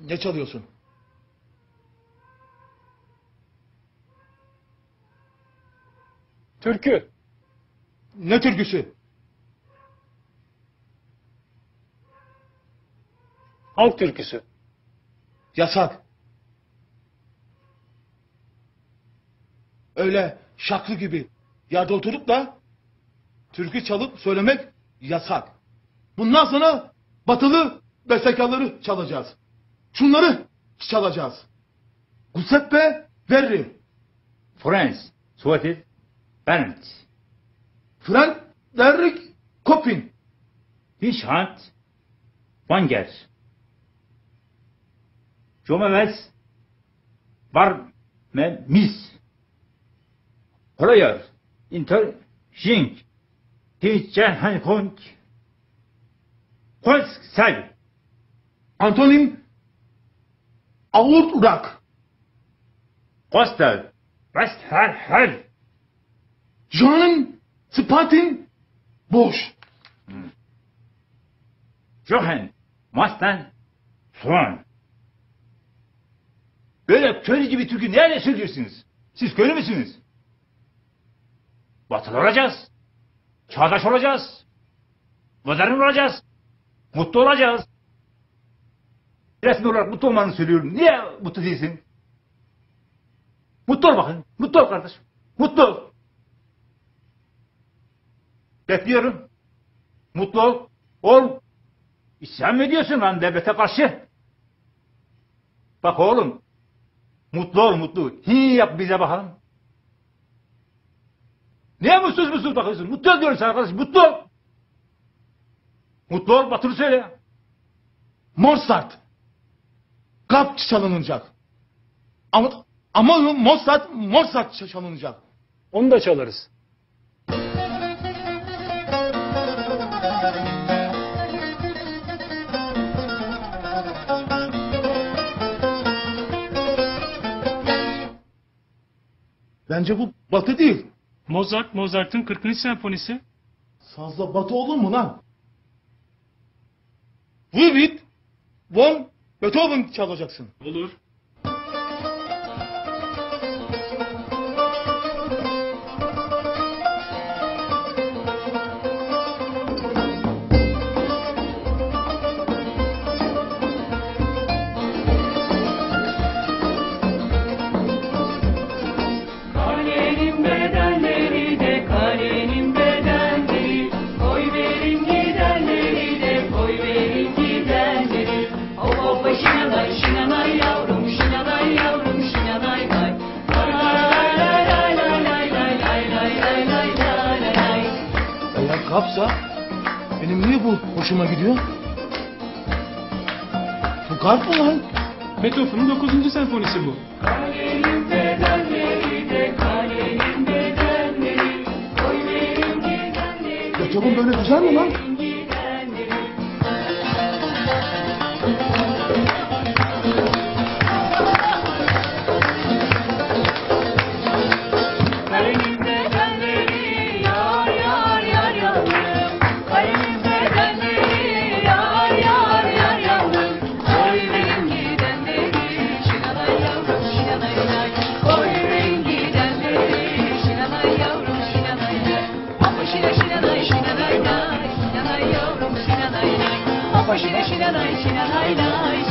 Ne çalıyorsun? Türkü. Ne türküsü? Halk türküsü. Yasak. Öyle şaklı gibi yerde oturup da türkü çalıp söylemek yasak. Bundan sonra batılı bestekarları çalacağız. Şunları çalacağız. Giuseppe Verri. Friends. So what is? Parents. Frank Derrick Kopin. Hiç. Wanger. Jomeves. Var. Men. Mis. Hoyer. Inter. Jink. Tijen. Hankong. Kolsk. Sel. Antonim Aurrak, Kostel, Westherhel, Jean Spatin Boş. Johan, Mastan, Swan. Böyle köylü gibi türkü nerede söylüyorsunuz? Siz köylü müsünüz? Batılı olacağız. Çağdaş olacağız. Modern olacağız. Mutlu olacağız. Resmi olarak mutlu olmanı söylüyorum. Niye mutlu değilsin? Mutlu ol bakın. Mutlu ol kardeşim. Mutlu ol. Bekliyorum. Mutlu ol. Ol. İsyan mı ediyorsun lan devlete karşı? Bak oğlum. Mutlu ol mutlu. Hi yap bize bakalım. Niye mutsuz mutsuz bakıyorsun? Mutlu ol diyorum sana arkadaş. Mutlu ol. Mutlu ol. Batırı söyle. Mozart. Gap çalınacak. Ama ama Mozart Mozart çalınacak. Onu da çalarız. Bence bu batı değil. Mozart, Mozart'ın 40. senfonisi. Sazla batı olur mu lan? Ludwig von Beethoven çalacaksın. Olur. Kapsa benim niye bu hoşuma gidiyor? Bu kalp mı lan? Beethoven'ın 9. senfonisi bu. Beethoven böyle güzel mi lan? 知らない知らないない